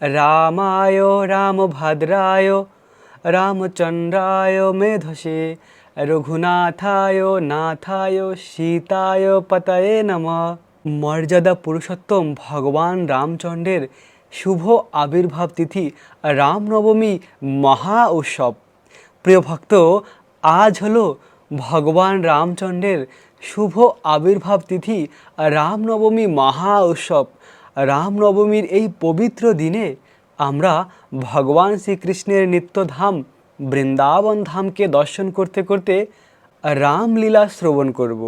রামায়, রামভদ্রায়, রামচন্দ্রায় মেধসে, রঘুনাথায়, নাথায়, সীতায় পতয়ে নম। মর্যাদা পুরুষোত্তম ভগবান রামচন্দ্রের শুভ আবির্ভাব তিথি রামনবমী মহা উৎসব। প্রিয় ভক্ত, আজ হলো ভগবান রামচন্দ্রের শুভ আবির্ভাব তিথি রামনবমী মহা উৎসব। রামনবমীর এই পবিত্র দিনে আমরা ভগবান শ্রীকৃষ্ণের নিত্যধাম বৃন্দাবন ধামকে দর্শন করতে করতে রামলীলা শ্রবণ করব।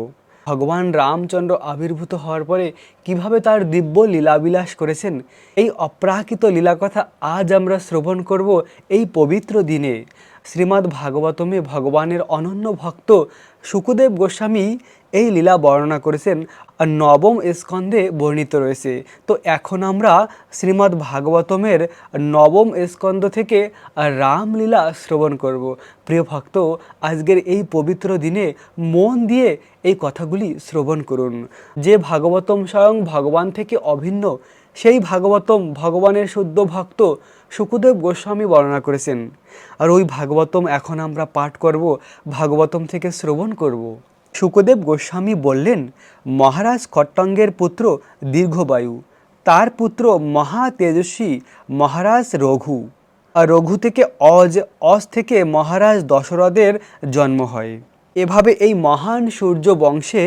ভগবান রামচন্দ্র আবির্ভূত হওয়ার পরে কীভাবে তার দিব্য লীলাবিলাস করেছেন, এই অপ্রাকৃত লীলাকথা আজ আমরা শ্রবণ করব এই পবিত্র দিনে। শ্রীমদ্ ভাগবতমে ভগবানের অনন্য ভক্ত সুকুদেব গোস্বামী এই লীলা বর্ণনা করেছেন। নবম স্কন্ধে বর্ণিত রয়েছে। তো এখন আমরা শ্রীমদ্ ভাগবতমের নবম স্কন্ধ থেকে রামলীলা শ্রবণ করব। প্রিয় ভক্ত, আজকের এই পবিত্র দিনে মন দিয়ে এই কথাগুলি শ্রবণ করুন। যে ভাগবতম স্বয়ং ভগবান থেকে অভিন্ন, সেই ভাগবতম ভগবানের শুদ্ধ ভক্ত সুকুদেব গোস্বামী বর্ণনা করেছেন। আর ওই ভাগবতম এখন আমরা পাঠ করব, ভাগবতম থেকে শ্রবণ করব। সুকদেব গোস্বামী বললেন, মহারাজ খট্টঙ্গের পুত্র দীর্ঘবায়ু। তার পুত্র মহা তেজস্বী মহারাজ রঘু। আর রঘু থেকে অজ অজ থেকে মহারাজ দশরথের জন্ম হয়। এভাবে এই মহান সূর্য বংশে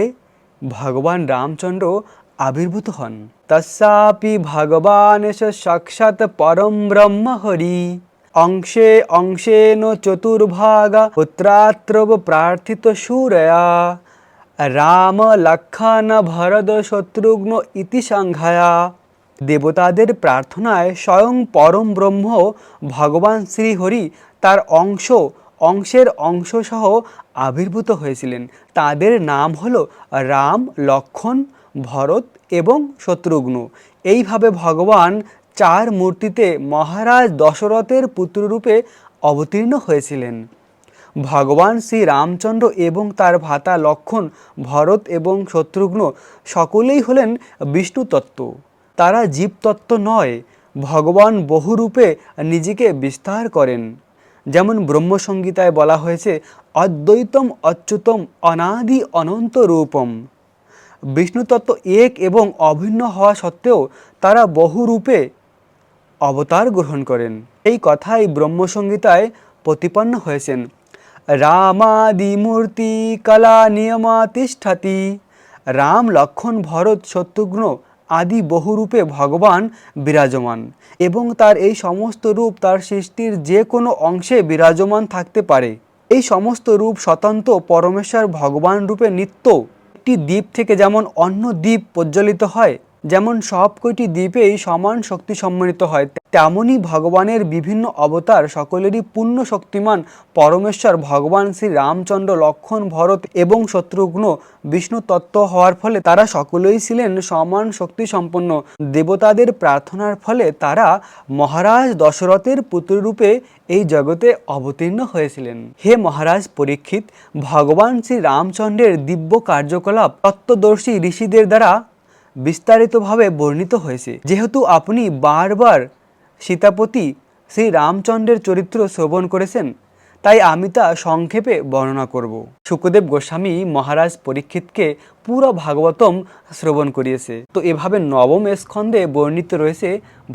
ভগবান রামচন্দ্র আবির্ভূত হন। তস্যাপি ভগবান সাক্ষাৎ পরম ব্রহ্ম হরি অংশে অংশেন চতুর্ভাগা পুত্রাত্রব প্রার্থিত সুরয়া রাম লক্ষণ ভরদ শত্রুঘ্ন ইতি সংঘায়া দেবতাদের প্রার্থনায় স্বয়ং পরম ব্রহ্ম ভগবান শ্রীহরি তার অংশ অংশের অংশসহ আবির্ভূত হয়েছিলেন তাদের নাম হলো রাম, লক্ষণ, ভরত এবং শত্রুঘ্ন। এইভাবে ভগবান চার মূর্তিতে মহারাজ দশরথের পুত্ররূপে অবতীর্ণ হয়েছিলেন। ভগবান শ্রী রামচন্দ্র এবং তার ভাতা লক্ষণ ভরত এবং শত্রুঘ্ন সকলেই হলেন বিষ্ণু তত্ত্ব তারা জীবতত্ত্ব নয়, ভগবান বহুরূপে নিজেকে বিস্তার করেন। যেমন ব্রহ্মসংগীতায় বলা হয়েছে, অদ্বৈতম অচ্যুতম অনাদি অনন্ত রূপম। বিষ্ণুতত্ত্ব এক এবং অভিন্ন হওয়া সত্ত্বেও তারা বহু রূপে অবতার গ্রহণ করেন। এই কথাই ব্রহ্মসংগীতায় প্রতিপন্ন হয়েছেন। রামাদি মূর্তি কলা নিয়মা তিষ্ঠাতি রাম লক্ষণ ভরত শত্রুঘ্ন আদি বহুরূপে ভগবান বিরাজমান এবং তার এই সমস্ত রূপ তার সৃষ্টির যে কোনো অংশে বিরাজমান থাকতে পারে। এই সমস্ত রূপ স্বতন্ত্র পরমেশ্বর ভগবান রূপে নিত্য। একটি দ্বীপ থেকে যেমন অন্য দ্বীপ প্রজ্বলিত হয় যেমন সব কয়টি দ্বীপেই সমান শক্তি সম্মিলিত হয় তেমনই ভগবানের বিভিন্ন অবতার সকলেরই পূর্ণ শক্তিমান পরমেশ্বর, ভগবান শ্রী রামচন্দ্র লক্ষণ ভরত এবং শত্রুঘ্ন, বিষ্ণু তত্ত্ব হওয়ার ফলে তারা সকলেই ছিলেন সমান শক্তি সম্পন্ন। দেবতাদের প্রার্থনার ফলে তারা মহারাজ দশরথের পুত্ররূপে এই জগতে অবতীর্ণ হয়েছিলেন। হে মহারাজ পরীক্ষিত, ভগবান শ্রী রামচন্দ্রের দিব্য কার্যকলাপ তত্ত্বদর্শী ঋষিদের দ্বারা বিস্তারিতভাবে বর্ণিত হয়েছে। যেহেতু আপনি বারবার সীতাপতি শ্রী রামচন্দ্রের চরিত্র শ্রবণ করেছেন, তাই আমি তা সংক্ষেপে বর্ণনা করব। সুখদেব গোস্বামী মহারাজ পরীক্ষিতকে পুরো ভাগবতম শ্রবণ করিয়েছে। তো এভাবে নবম স্কন্ধে বর্ণিত রয়েছে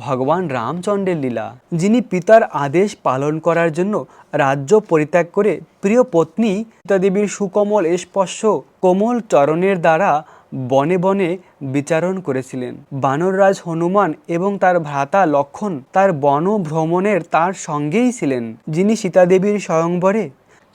ভগবান রামচন্দ্রের লীলা, যিনি পিতার আদেশ পালন করার জন্য রাজ্য পরিত্যাগ করে প্রিয় পত্নী সীতাদেবীর সুকমল স্পর্শ কোমল চরণের দ্বারা বনে বনে বিচারণ করেছিলেন। বানররাজ হনুমান এবং তার ভ্রাতা লক্ষণ তার বন ভ্রমণের তার সঙ্গেই ছিলেন, যিনি সীতাদেবীর স্বয়ংবরে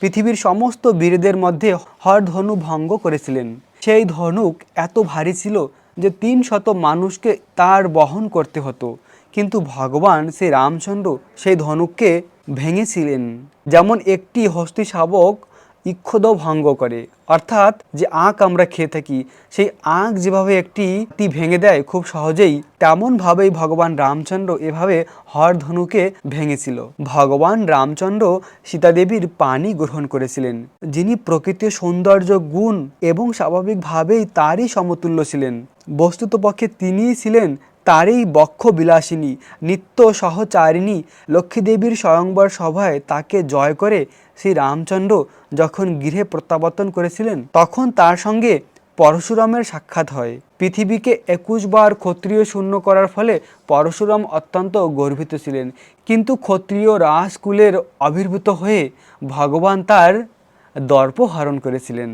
পৃথিবীর সমস্ত বীরদের মধ্যে হর ধনু ভঙ্গ করেছিলেন। সেই ধনুক এত ভারী ছিল যে তিন শত মানুষকে তার বহন করতে হতো, কিন্তু ভগবান শ্রী রামচন্দ্র সেই ধনুককে ভেঙেছিলেন। যেমন একটি হস্তি শাবক ইক্ষুদ ভঙ্গ করে। অর্থাৎ যে আঁক আমরা খেয়ে থাকি, সেই আঁক যেভাবে একটি তি ভেঙে দেয়, খুব সহজেই তেমনভাবেই ভগবান রামচন্দ্র এভাবে হরধনুকে ভেঙেছিল। ভগবান রামচন্দ্র সীতাদেবীর পানি গ্রহণ করেছিলেন। যিনি প্রকৃতির সৌন্দর্য, গুণ এবং স্বাভাবিকভাবেই তারই সমতুল্য ছিলেন। বস্তুতপক্ষে তিনিই ছিলেন তারই বক্ষ বিলাসিনী নিত্য সহচারিণী লক্ষ্মীদেবীর স্বয়ংবর সভায় তাকে জয় করে শ্রী রামচন্দ্র যখন গৃহে প্রত্যাবর্তন করেছিলেন, তখন তার সঙ্গে পরশুরামের সাক্ষাৎ হয়। পৃথিবীকে একুশ বার ক্ষত্রিয় শূন্য করার ফলে পরশুরাম অত্যন্ত গর্বিত ছিলেন। কিন্তু ক্ষত্রিয় রাজকুলের আবির্ভূত হয়ে ভগবান তার দর্প হরণ করেছিলেন।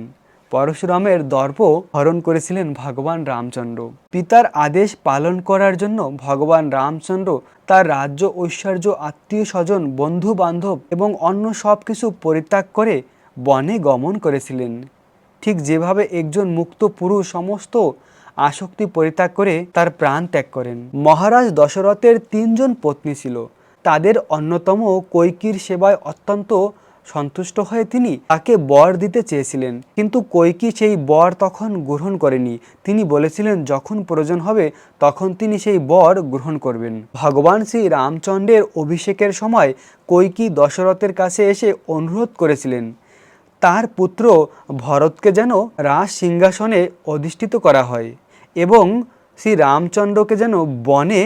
পরশুরামের দর্প হরণ করেছিলেন ভগবান রামচন্দ্র। পিতার আদেশ পালন করার জন্য ভগবান রামচন্দ্র তার রাজ্য, ঐশ্বর্য, আত্মীয় স্বজন বন্ধু বান্ধব এবং অন্য সব কিছু পরিত্যাগ করে বনে গমন করেছিলেন। ঠিক যেভাবে একজন মুক্ত পুরুষ সমস্ত আসক্তি পরিত্যাগ করে তার প্রাণ ত্যাগ করেন। মহারাজ দশরথের তিনজন পত্নী ছিল। তাদের অন্যতম কৈকির সেবায় অত্যন্ত সন্তুষ্ট হয়ে তিনি তাকে বর দিতে চেয়েছিলেন। কিন্তু কৈকি সেই বর তখন গ্রহণ করেনি। তিনি বলেছিলেন, যখন প্রয়োজন হবে, তখন তিনি সেই বর গ্রহণ করবেন। ভগবান শ্রী রামচন্দ্রের অভিষেকের সময় কৈকি দশরথের কাছে এসে অনুরোধ করেছিলেন। তার পুত্র ভরতকে যেন রাজ সিংহাসনে অধিষ্ঠিত করা হয় এবং শ্রী রামচন্দ্রকে যেন বনে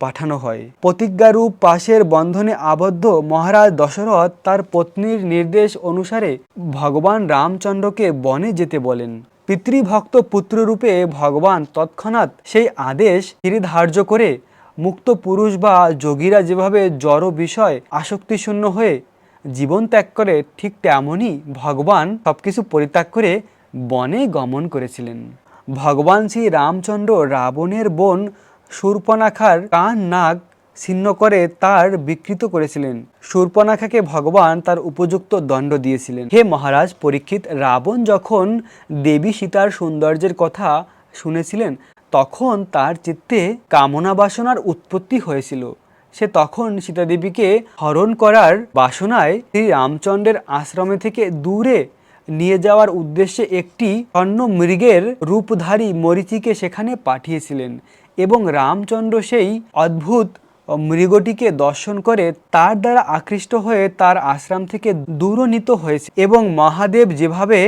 পাঠানো হয়। প্রতিজ্ঞারূপ পাশের বন্ধনে আবদ্ধ মহারাজ দশরথ তার পত্নীর নির্দেশ অনুসারে ভগবান রামচন্দ্রকে বনে যেতে বলেন। পিতৃভক্ত পুত্ররূপে ভগবান তৎক্ষণাৎ সেই আদেশ ধার্য করে মুক্ত পুরুষ বা যোগীরা যেভাবে জড় বিষয় আসক্তিশূন্য হয়ে জীবন ত্যাগ করে, ঠিক তেমনই ভগবান সবকিছু পরিত্যাগ করে বনে গমন করেছিলেন। ভগবান শ্রী রামচন্দ্র রাবণের বোন শূর্পনাখার কান নাক ছিন্ন করে তার বিকৃত করেছিলেন। শূর্পনাখাকে ভগবান তার উপযুক্ত দণ্ড দিয়েছিলেন। হে মহারাজ, পরীক্ষিত রাবণ যখন দেবী সীতার সৌন্দর্যের কথা শুনেছিলেন, তখন তার চিত্তে কামনা বাসনার উৎপত্তি হয়েছিল। সে তখন সীতাদেবীকে হরণ করার বাসনায় শ্রী রামচন্দ্রের আশ্রমে থেকে দূরে নিয়ে যাওয়ার উদ্দেশ্যে একটি অন্য মৃগের রূপধারী মরিচিকে সেখানে পাঠিয়েছিলেন। এবং রামচন্দ্র সেই অদ্ভুত মৃগটিকে দর্শন করে তার দ্বারা আকৃষ্ট হয়ে তার আশ্রম থেকে দূরনীত হয়েছে এবং মহাদেব যেভাবে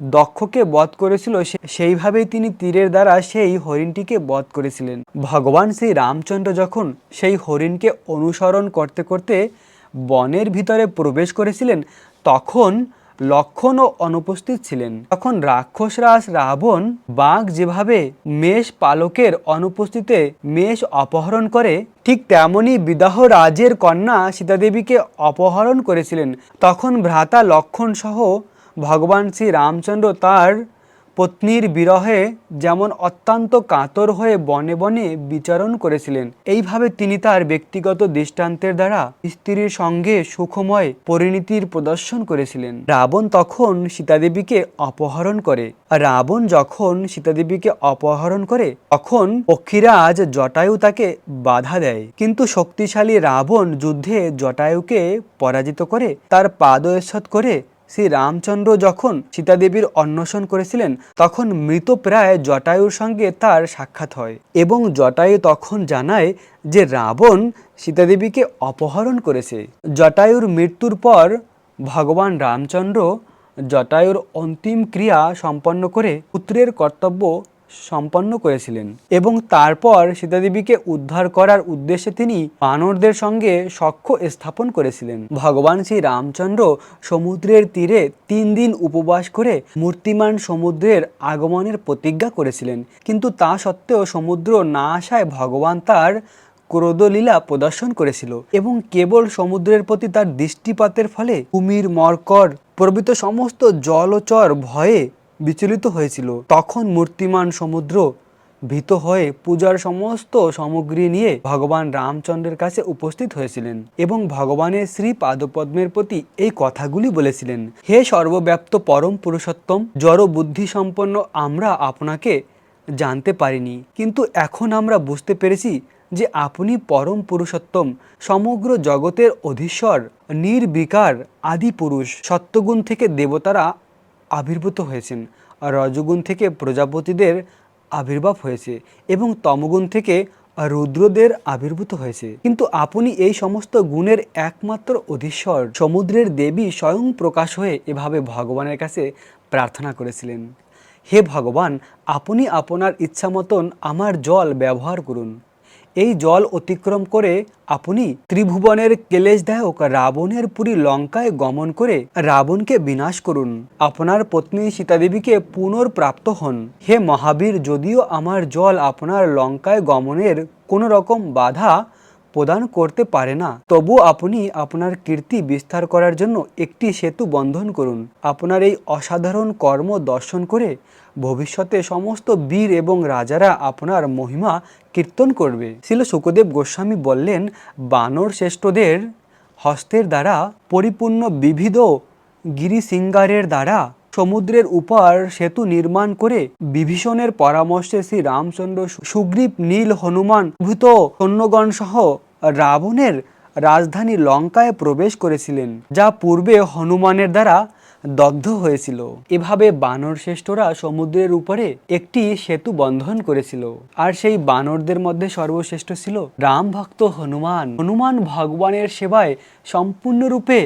দক্ষকে বধ করেছিল সেইভাবেই তিনি তীরের দ্বারা সেই হরিণটিকে বধ করেছিলেন। ভগবান শ্রী রামচন্দ্র যখন সেই হরিণকে অনুসরণ করতে করতে বনের ভিতরে প্রবেশ করেছিলেন, তখন লক্ষণও অনুপস্থিত ছিলেন। তখন রাক্ষসরাজ রাবণ বাঘ যেভাবে মেষ পালকের অনুপস্থিতে মেষ অপহরণ করে, ঠিক তেমনি বিদাহ রাজের কন্যা সীতাদেবীকে অপহরণ করেছিলেন। তখন ভ্রাতা লক্ষণ সহ ভগবান শ্রী রামচন্দ্র তার পত্নীর বিরহে যেমন অত্যন্ত কাতর হয়ে বনে বনে বিচরণ করেছিলেন, এইভাবে তিনি তার ব্যক্তিগত দৃষ্টান্তের দ্বারা স্ত্রীর সঙ্গে সুখময় পরিণতির প্রদর্শন করেছিলেন। রাবণ তখন সীতাদেবীকে অপহরণ করে। রাবণ যখন সীতাদেবীকে অপহরণ করে, তখন পক্ষীরাজ জটায়ু তাকে বাধা দেয়। কিন্তু শক্তিশালী রাবণ যুদ্ধে জটায়ুকে পরাজিত করে, তার পাদয়চ্ছদ করে শ্রী রামচন্দ্র যখন সীতাদেবীর অন্বেষণ করেছিলেন, তখন মৃতপ্রায় জটায়ুর সঙ্গে তার সাক্ষাৎ হয় এবং জটায়ু তখন জানায় যে রাবণ সীতাদেবীকে অপহরণ করেছে। জটায়ুর মৃত্যুর পর ভগবান রামচন্দ্র জটায়ুর অন্তিম ক্রিয়া সম্পন্ন করে পুত্রের কর্তব্য সম্পন্ন করেছিলেন এবং তারপর সীতাদেবীকে উদ্ধার করার উদ্দেশ্যে তিনি বানরদের সঙ্গে সখ্য স্থাপন করেছিলেন। ভগবান শ্রী রামচন্দ্র সমুদ্রের তীরে তিন দিন উপবাস করে মূর্তিমান সমুদ্রের আগমনের প্রতিজ্ঞা করেছিলেন। কিন্তু তা সত্ত্বেও সমুদ্র না আসায় ভগবান তার ক্রোধলীলা প্রদর্শন করেছিল এবং কেবল সমুদ্রের প্রতি তার দৃষ্টিপাতের ফলে কুমির, মরকর প্রভৃত সমস্ত জলচর ভয়ে বিচলিত হয়েছিল। তখন মূর্তিমান সমুদ্র ভীত হয়ে পূজার সমস্ত সামগ্রী নিয়ে ভগবান রামচন্দ্রের কাছে উপস্থিত হয়েছিলেন এবং ভগবানের শ্রী পাদপদ্মের প্রতি এই কথাগুলি বলেছিলেন, হে সর্বব্যাপ্ত পরম পুরুষোত্তম, জড় বুদ্ধি সম্পন্ন আমরা আপনাকে জানতে পারিনি। কিন্তু এখন আমরা বুঝতে পেরেছি যে আপনি পরম পুরুষোত্তম, সমগ্র জগতের অধীশ্বর, নির্বিকার আদি পুরুষ সত্যগুণ থেকে দেবতারা আবির্ভূত হয়েছেন। রজগুণ থেকে প্রজাপতিদের আবির্ভাব হয়েছে এবং তমগুণ থেকে রুদ্রদের আবির্ভূত হয়েছে। কিন্তু আপনি এই সমস্ত গুণের একমাত্র অধীশ্বর। সমুদ্রের দেবী স্বয়ং প্রকাশ হয়ে এভাবে ভগবানের কাছে প্রার্থনা করেছিলেন। হে ভগবান, আপনি আপনার ইচ্ছা মতন আমার জল ব্যবহার করুন। এই জল অতিক্রম করে আপনি ত্রিভুবনের কেলেশদায়ক রাবণের পুরী লঙ্কায় গমন করে রাবণকে বিনাশ করুন। আপনার পত্নী সীতাদেবীকে পুনর্প্রাপ্ত হন। হে মহাবীর, যদিও আমার জল আপনার লঙ্কায় গমনের কোনো রকম বাধা প্রদান করতে পারে না, তবু আপনি আপনার কীর্তি বিস্তার করার জন্য একটি সেতু বন্ধন করুন। আপনার এই অসাধারণ কর্ম দর্শন করে ভবিষ্যতে সমস্ত বীর এবং রাজারা আপনার মহিমা কীর্তন করবে। ছিল সুখদেব গোস্বামী বললেন, বানর শ্রেষ্ঠদের হস্তের দ্বারা পরিপূর্ণ বিবিধ গিরিসিঙ্গারের দ্বারা সমুদ্রের উপর সেতু নির্মাণ করে বিভীষণের পরামর্শে শ্রী রামচন্দ্র সুগ্রীব নীল হনুমান ভূত সৈন্যগণ সহ রাবণের রাজধানী লঙ্কায় প্রবেশ করেছিলেন, যা পূর্বে হনুমানের দ্বারা দগ্ধ হয়েছিল। এভাবে বানর শ্রেষ্ঠরা সমুদ্রের উপরে একটি সেতু বন্ধন করেছিল। আর সেই বানরদের মধ্যে সর্বশ্রেষ্ঠ ছিল রাম ভক্ত হনুমান। হনুমান ভগবানের সেবায় সম্পূর্ণরূপে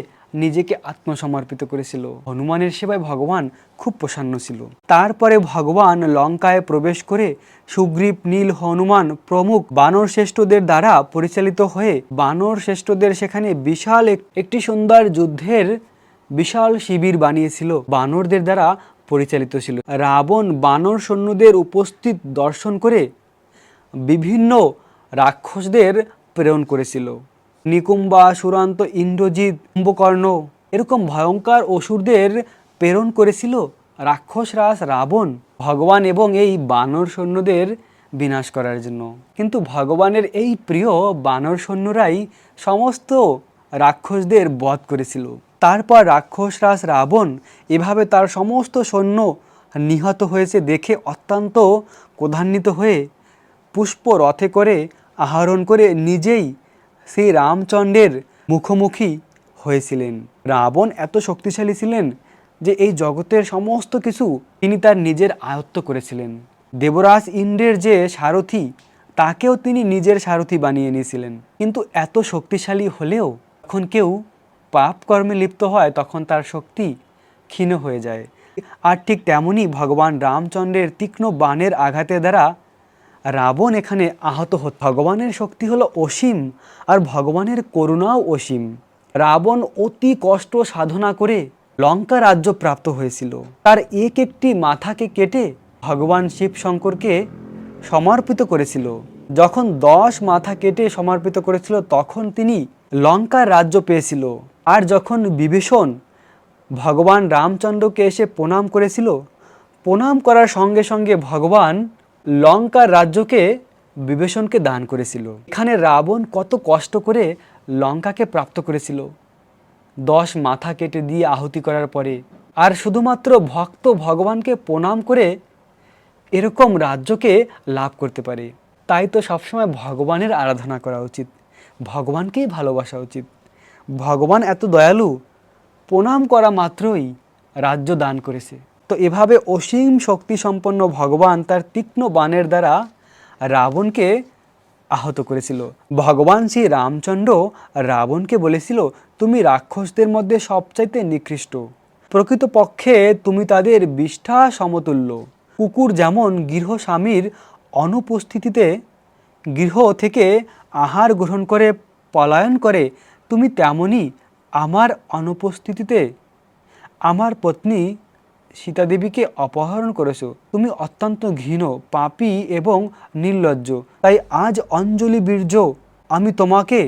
নিজেকে আত্মসমর্পিত করেছিল। হনুমানের সেবায় ভগবান খুব প্রসন্ন ছিল। তারপরে ভগবান লঙ্কায় প্রবেশ করে সুগ্রীব নীল হনুমান প্রমুখ বানর শ্রেষ্ঠদের দ্বারা পরিচালিত হয়ে বানর শ্রেষ্ঠদের সেখানে বিশাল একটি সুন্দর যুদ্ধের বিশাল শিবির বানিয়েছিল। বানরদের দ্বারা পরিচালিত ছিল। রাবণ বানর সৈন্যদের উপস্থিত দর্শন করে বিভিন্ন রাক্ষসদের প্রেরণ করেছিল। নিকুম্বা, সুরান্ত, ইন্দ্রজিৎ, কুম্ভকর্ণ এরকম ভয়ঙ্কর অসুরদের প্রেরণ করেছিল রাক্ষসরাজ রাবণ, ভগবান এবং এই বানর সৈন্যদের বিনাশ করার জন্য। কিন্তু ভগবানের এই প্রিয় বানর সৈন্যরাই সমস্ত রাক্ষসদের বধ করেছিল। তারপর রাক্ষসরাজ রাবণ এভাবে তার সমস্ত সৈন্য নিহত হয়েছে দেখে অত্যন্ত ক্রধান্বিত হয়ে পুষ্প রথে করে আহরণ করে নিজেই সেই রামচন্দ্রের মুখোমুখি হয়েছিলেন। রাবণ এত শক্তিশালী ছিলেন যে এই জগতের সমস্ত কিছু তিনি তার নিজের আয়ত্ত করেছিলেন। দেবরাজ ইন্দ্রের যে সারথি, তাকেও তিনি নিজের সারথি বানিয়ে নিয়েছিলেন। কিন্তু এত শক্তিশালী হলেও যখন কেউ পাপ কর্মে লিপ্ত হয়, তখন তার শক্তি ক্ষীণ হয়ে যায়। আর ঠিক তেমনই ভগবান রামচন্দ্রের তীক্ষ্ণ বাণের আঘাতের দ্বারা রাবণ এখানে আহত হত। ভগবানের শক্তি হলো অসীম আর ভগবানের করুণাও অসীম। রাবণ অতি কষ্ট সাধনা করে লঙ্কা রাজ্য প্রাপ্ত হয়েছিল। তার এক একটি মাথাকে কেটে ভগবান শিব শঙ্করকে সমর্পিত করেছিল। যখন দশ মাথা কেটে সমর্পিত করেছিল, তখন তিনি লঙ্কার রাজ্য পেয়েছিল। আর যখন বিভীষণ ভগবান রামচন্দ্রকে এসে প্রণাম করেছিল, প্রণাম করার সঙ্গে সঙ্গে ভগবান লঙ্কার রাজ্যকে বিভীষণকে দান করেছিল। এখানে রাবণ কত কষ্ট করে লঙ্কাকে প্রাপ্ত করেছিল। দশ মাথা কেটে দিয়ে আহুতি করার পরে। আর শুধুমাত্র ভক্ত ভগবানকে প্রণাম করে এরকম রাজ্যকে লাভ করতে পারে। তাই তো সবসময় ভগবানের আরাধনা করা উচিত। ভগবানকেই ভালোবাসা উচিত। ভগবান এত দয়ালু, প্রণাম করা মাত্রই রাজ্য দান করেছে। তো এভাবে অসীম শক্তি সম্পন্ন ভগবান তার তীক্ষ্ণ বাণের দ্বারা রাবণকে আহত করেছিল। ভগবান শ্রী রামচন্দ্র রাবণকে বলেছিল, তুমি রাক্ষসদের মধ্যে সবচাইতে নিকৃষ্ট। প্রকৃতপক্ষে তুমি তাদের বিষ্ঠা সমতুল্য। কুকুর যেমন গৃহস্বামীর অনুপস্থিতিতে গৃহ থেকে আহার গ্রহণ করে, পলায়ন করে, তুমি তেমনই আমার অনুপস্থিতিতে আমার পত্নী সীতাদেবীকে অপহরণ করেছ। তুমি অত্যন্ত ঘৃণ, পাপী এবং নির্লজ্জ। তাই আজ অঞ্জলি বীর্য, আমি তোমাকে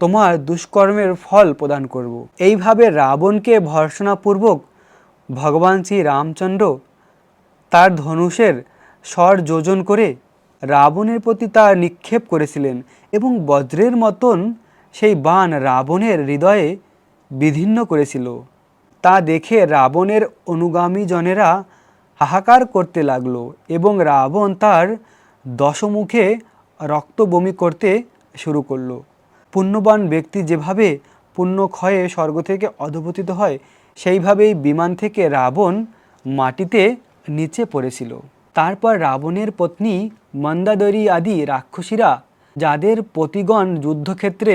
তোমার দুষ্কর্মের ফল প্রদান করব। এইভাবে রাবণকে ভর্সনাপূর্বক ভগবান শ্রী রামচন্দ্র তার ধনুষের স্বর যোজন করে রাবণের প্রতি তা নিক্ষেপ করেছিলেন এবং বজ্রের মতন সেই বাণ রাবণের হৃদয়ে বিধিন্ন করেছিল। তা দেখে রাবণের অনুগামী জনেরা হাহাকার করতে লাগল এবং রাবণ তার দশমুখে রক্ত বমি করতে শুরু করল। পুণ্যবান ব্যক্তি যেভাবে পুণ্য ক্ষয়ে স্বর্গ থেকে অধপতিত হয়, সেইভাবেই বিমান থেকে রাবণ মাটিতে নিচে পড়েছিল। তারপর রাবণের পত্নী মন্দাদরী আদি রাক্ষসীরা, যাদের পতিগণ যুদ্ধক্ষেত্রে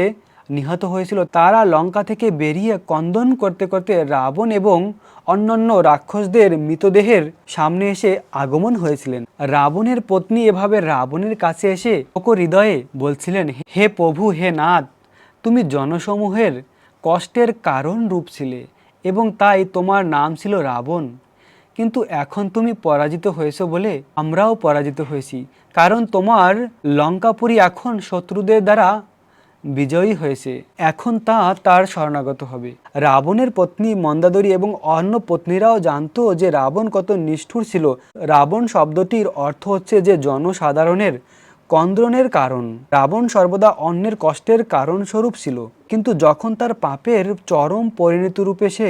নিহত হয়েছিল তারা লঙ্কা থেকে বেরিয়ে কন্দন করতে করতে রাবণ এবং অন্যান্য রাক্ষসদের মৃতদেহের সামনে এসে আগমন হয়েছিলেন। রাবণের পত্নী এভাবে রাবণের কাছে এসে হৃদয়ে বলছিলেন, হে প্রভু, হে নাথ, তুমি জনসমূহের কষ্টের কারণ রূপ ছিলে এবং তাই তোমার নাম ছিল রাবণ। কিন্তু এখন তুমি পরাজিত হয়েছো বলে আমরাও পরাজিত হয়েছি, কারণ তোমার লঙ্কাপুরী এখন শত্রুদের দ্বারা বিজয়ী হয়েছে। এখন তা তার শরণাগত হবে। রাবণের পত্নী মন্দাদরী এবং অন্য পত্নীরাও জানতো যে রাবণ কত নিষ্ঠুর ছিল। রাবণ শব্দটির অর্থ হচ্ছে যে জনসাধারণের কন্দ্রনের কারণ। রাবণ সর্বদা অন্যের কষ্টের কারণস্বরূপ ছিল। কিন্তু যখন তার পাপের চরম পরিণতি রূপে সে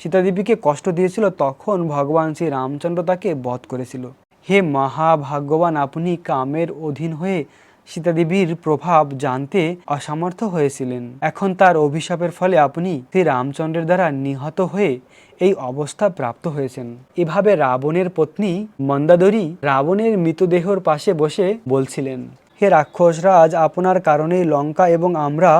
সীতাদেবীকে কষ্ট দিয়েছিল, তখন ভগবান শ্রী রামচন্দ্র তাকে বধ করেছিল। হে মহাভাগ্যবান, আপনি কামের অধীন হয়ে সীতাদেবীর প্রভাব জানতে অসমর্থ হয়েছিলেন। এখন তার অভিশাপের ফলে আপনি শ্রী রামচন্দ্রের দ্বারা নিহত হয়ে এই অবস্থা প্রাপ্ত হয়েছেন। এভাবে রাবণের পত্নী মন্দাদরী রাবণের মৃতদেহর পাশে বসে বলছিলেন, হে রাক্ষসরাজ আপনার কারণেই লঙ্কা এবং আমরা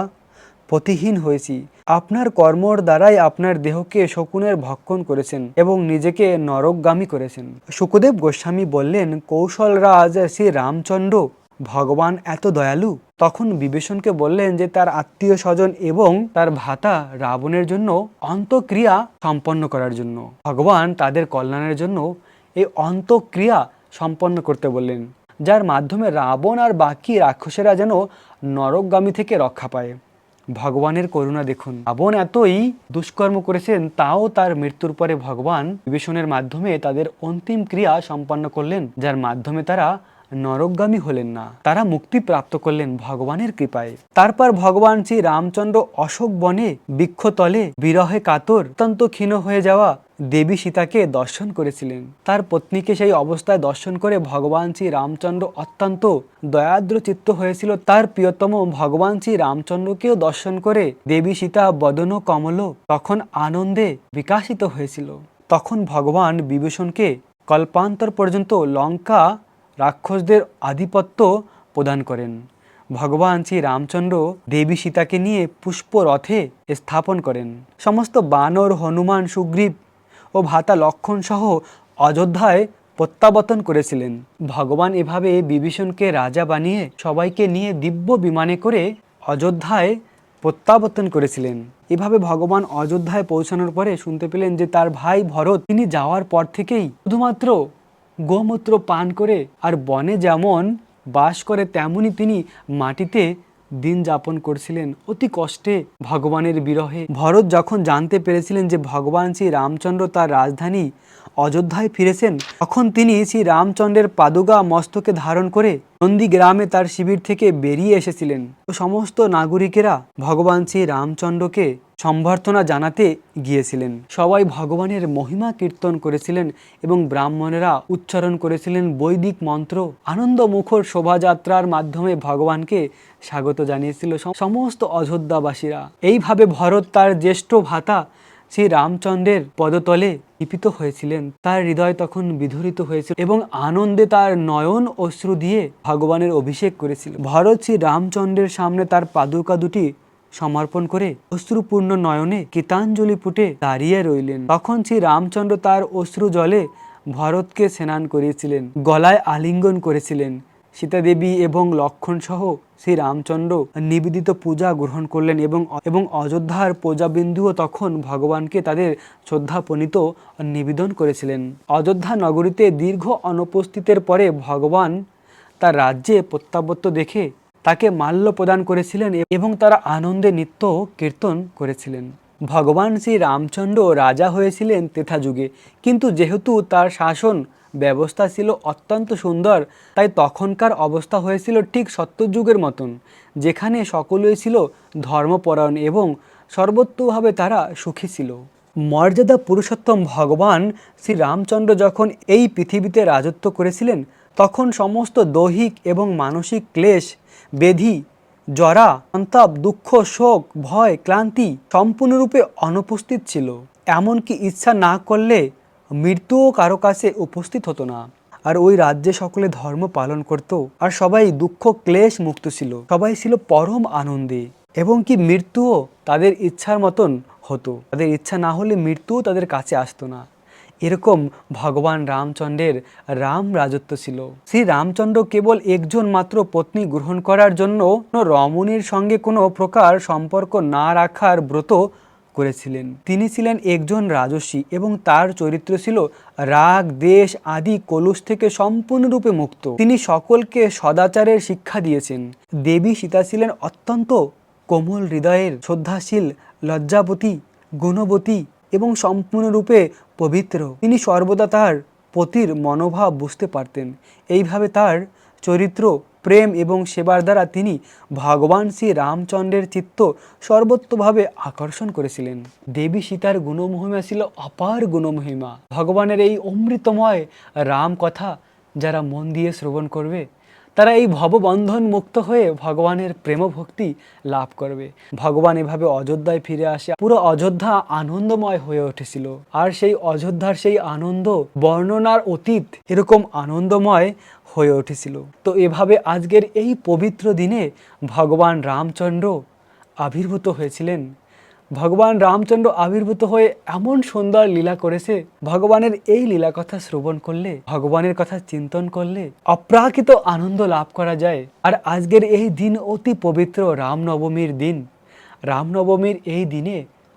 পতিহীন হয়েছি। আপনার কর্মর দ্বারাই আপনার দেহকে শকুনের ভক্ষণ করেছেন এবং নিজেকে নরকগামী করেছেন। সুখদেব গোস্বামী বললেন, কৌশল রাজ শ্রী রামচন্দ্র ভগবান এত দয়ালু? তখন বিভীষণকে বললেন যে তার আত্মীয় স্বজন এবং তার ভাতা রাবণের জন্য অন্তক্রিয়া সম্পন্ন করার জন্য। ভগবান তাদের কল্যাণের জন্য এই অন্তক্রিয়া সম্পন্ন করতে বললেন, যার মাধ্যমে রাবণ আর বাকি রাক্ষসেরা যেন নরকগামী থেকে রক্ষা পায়। ভগবানের করুণা দেখুন। রাবণ এতই দুষ্কর্ম করেছেন, তাও তার মৃত্যুর পরে ভগবান বিভীষণের মাধ্যমে তাদের অন্তিম ক্রিয়া সম্পন্ন করলেন, যার মাধ্যমে তারা নরকগামী হলেন না। তারা মুক্তি প্রাপ্ত করলেন ভগবানের কৃপায়। তারপর ভগবান শ্রী রামচন্দ্র অশোক বনে বৃক্ষতলে বিরহে কাতর অত্যন্ত ক্ষীণ হয়ে যাওয়া দেবী সীতাকে দর্শন করেছিলেন। তার পত্নীকে সেই অবস্থায় দর্শন করে ভগবান শ্রী রামচন্দ্র অত্যন্ত দয়াদ্র চিত্ত হয়েছিল। তার প্রিয়তম ভগবান শ্রী রামচন্দ্রকেও দর্শন করে দেবী সীতা বদন কমল তখন আনন্দে বিকাশিত হয়েছিল। তখন ভগবান বিভূষণকে কল্পান্তর পর্যন্ত লঙ্কা রাক্ষসদের আধিপত্য প্রদান করেন। ভগবান শ্রী রামচন্দ্র দেবী সীতাকে নিয়ে পুষ্প রথে স্থাপন করেন। সমস্ত বানর, হনুমান, সুগ্রীব ও ভাতা লক্ষণ সহ অযোধ্যায় প্রত্যাবর্তন করেছিলেন। ভগবান এভাবে বিভীষণকে রাজা বানিয়ে সবাইকে নিয়ে দিব্য বিমানে করে অযোধ্যায় প্রত্যাবর্তন করেছিলেন। এভাবে ভগবান অযোধ্যায় পৌঁছানোর পরে শুনতে পেলেন যে তার ভাই ভরত, তিনি যাওয়ার পর থেকেই শুধুমাত্র গোমূত্র পান করে আর বনে যেমন বাস করে, তেমনি তিনি মাটিতে দিন যাপন করছিলেন। অতি কষ্টে ভগবানের বিরহে। ভরত যখন জানতে পেরেছিলেন যে ভগবান শ্রী রামচন্দ্র তার রাজধানী অযোধ্যায় ফিরেছেন। তখন তিনি শ্রী রামচন্দ্রের পাদুকা মস্তকে ধারণ করে নন্দী গ্রামে তার শিবির থেকে বেরিয়ে এসেছিলেন। তো সমস্ত নাগরিকেরা ভগবান শ্রী রামচন্দ্রকে সম্বর্ধনা জানাতে গিয়েছিলেন। সবাই ভগবানের মহিমা কীর্তন করেছিলেন এবং ব্রাহ্মণেরা উচ্চারণ করেছিলেন বৈদিক মন্ত্র। আনন্দ মুখর শোভাযাত্রার মাধ্যমে ভগবানকে স্বাগত জানিয়েছিল সমস্ত অযোধ্যাবাসীরা। এইভাবে ভরত তার জ্যেষ্ঠ ভাতা শ্রী রামচন্দ্রের পদতলে লিপিত হয়েছিলেন। তার হৃদয় তখন বিধরিত হয়েছিল এবং আনন্দে তার নয়ন অশ্রু দিয়ে ভগবানের অভিষেক করেছিল। ভরত শ্রী রামচন্দ্রের সামনে তার পাদুকা দুটি সমর্পণ করে অশ্রুপূর্ণ নয়নে কীতাঞ্জলি পুটে দাঁড়িয়ে রইলেন। তখন শ্রী রামচন্দ্র তার অশ্রু জলে ভরতকে স্নান করিয়েছিলেন, গলায় আলিঙ্গন করেছিলেন। সীতা দেবী এবং লক্ষণ সহ শ্রী রামচন্দ্র নিবেদিত পূজা গ্রহণ করলেন এবং এবং অযোধ্যার প্রজাবিন্দুও তখন ভগবানকে তাদের শ্রদ্ধাপনীত নিবেদন করেছিলেন। অযোধ্যা নগরীতে দীর্ঘ অনুপস্থিতের পরে ভগবান তার রাজ্যে প্রত্যাবর্ত দেখে তাকে মাল্য প্রদান করেছিলেন এবং তারা আনন্দে নিত্য কীর্তন করেছিলেন। ভগবান শ্রী রামচন্দ্র রাজা হয়েছিলেন তেথা যুগে কিন্তু যেহেতু তার শাসন ব্যবস্থা ছিল অত্যন্ত সুন্দর, তাই তখনকার অবস্থা হয়েছিল ঠিক সত্যযুগের মতন, যেখানে সকলেই ছিল ধর্মপরায়ণ এবং সর্বত্রভাবে তারা সুখী ছিল। মর্যাদা পুরুষোত্তম ভগবান শ্রীরামচন্দ্র যখন এই পৃথিবীতে রাজত্ব করেছিলেন, তখন সমস্ত দৈহিক এবং মানসিক ক্লেশ, বেধি, জরা, সন্তাপ, দুঃখ, শোক, ভয়, ক্লান্তি সম্পূর্ণরূপে অনুপস্থিত ছিল। এমনকি ইচ্ছা না করলে মৃত্যুও কারও কাছে উপস্থিত হতো না। আর ওই রাজ্যে সকলে ধর্ম পালন করত। আর সবাই দুঃখ, ক্লেশ মুক্ত ছিল। সবাই ছিল পরম আনন্দে। এবং কি মৃত্যুও তাদের ইচ্ছার মতন হতো। তাদের ইচ্ছা না হলে মৃত্যুও তাদের কাছে আসতো না। এরকম ভগবান রামচন্দ্রের রাম রাজত্ব ছিল। শ্রী রামচন্দ্র কেবল একজন মাত্র পত্নী গ্রহণ করার জন্য রমণীর সঙ্গে কোনো প্রকার সম্পর্ক না রাখার ব্রত করেছিলেন। তিনি ছিলেন একজন রাজস্বী এবং তার চরিত্র ছিল রাগ, দেশ আদি কলুষ থেকে সম্পূর্ণরূপে মুক্ত। তিনি সকলকে সদাচারের শিক্ষা দিয়েছেন। দেবী সীতা ছিলেন অত্যন্ত কোমল হৃদয়ের শ্রদ্ধাশীল, লজ্জাবতী, গুণবতী এবং সম্পূর্ণরূপে পবিত্র। তিনি সর্বদা তার পতির মনোভাব বুঝতে পারতেন। এইভাবে তার চরিত্র প্রেম এবং সেবার দ্বারা তিনি ভগবান শ্রী রামচন্দ্রের চিত্ত সর্বত্রভাবে আকর্ষণ করেছিলেন। দেবী সীতার গুণমহিমা ছিল অপার গুণমহিমা। ভগবানের এই অমৃতময় রাম কথা যারা মন দিয়ে শ্রবণ করবে তারা এই ভববন্ধন মুক্ত হয়ে ভগবানের প্রেম ভক্তি লাভ করবে। ভগবান এভাবে অযোধ্যায় ফিরে আসে। পুরো অযোধ্যা আনন্দময় হয়ে উঠেছিল। আর সেই অযোধ্যার সেই আনন্দ, বর্ণনার অতীত এরকম আনন্দময় হয়ে উঠেছিল। তো এভাবে আজকের এই পবিত্র দিনে ভগবান রামচন্দ্র আবির্ভূত হয়েছিলেন। ভগবান রামচন্দ্র আবির্ভূত হয়ে এমন সুন্দর লীলা করেছে, ভগবানের এই লীলা কথা শ্রবণ করলে, ভগবানের কথা চিন্তন করলে অপ্রাকৃত আনন্দ লাভ করা যায়। আর আজকের এই দিন অতি পবিত্র রামনবমীর দিন। রামনবমীর এই দিনে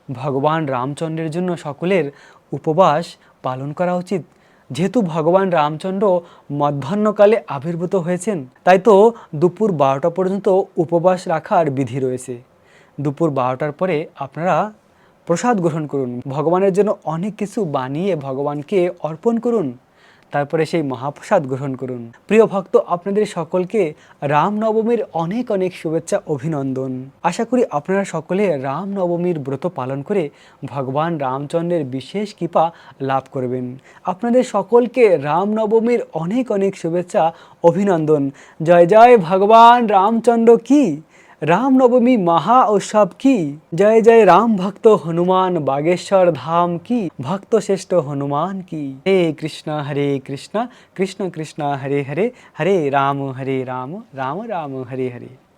ভগবান রামচন্দ্রের জন্য সকলের উপবাস পালন করা উচিত। যেহেতু ভগবান রামচন্দ্র মধ্যাহ্নকালে আবির্ভূত হয়েছেন, তাই তো দুপুর বারোটা পর্যন্ত উপবাস রাখার বিধি রয়েছে। দুপুর বারোটার পরে আপনারা প্রসাদ গ্রহণ করুন। ভগবানের জন্য অনেক কিছু বানিয়ে ভগবানকে অর্পণ করুন। তারপরে সেই মহাপ্রসাদ গ্রহণ করুন। প্রিয় ভক্ত, আপনাদের সকলকে রামনবমীর অনেক অনেক শুভেচ্ছা, অভিনন্দন। আশা করি আপনারা সকলে রামনবমীর ব্রত পালন করে ভগবান রামচন্দ্রের বিশেষ কৃপা লাভ করবেন। আপনাদের সকলকে রামনবমীর অনেক অনেক শুভেচ্ছা, অভিনন্দন। জয় জয় ভগবান রামচন্দ্র কি? রামনবমী মহা উৎসব কি? জয় জয় রাম ভক্ত হনুমান, বাগেশ্বর ধাম কি? ভক্ত শ্রেষ্ঠ হনুমান কি? হে কৃষ্ণ, হরে কৃষ্ণ কৃষ্ণ কৃষ্ণ, হরে হরে হরে রাম হরে রাম রাম রাম, হরে হরে।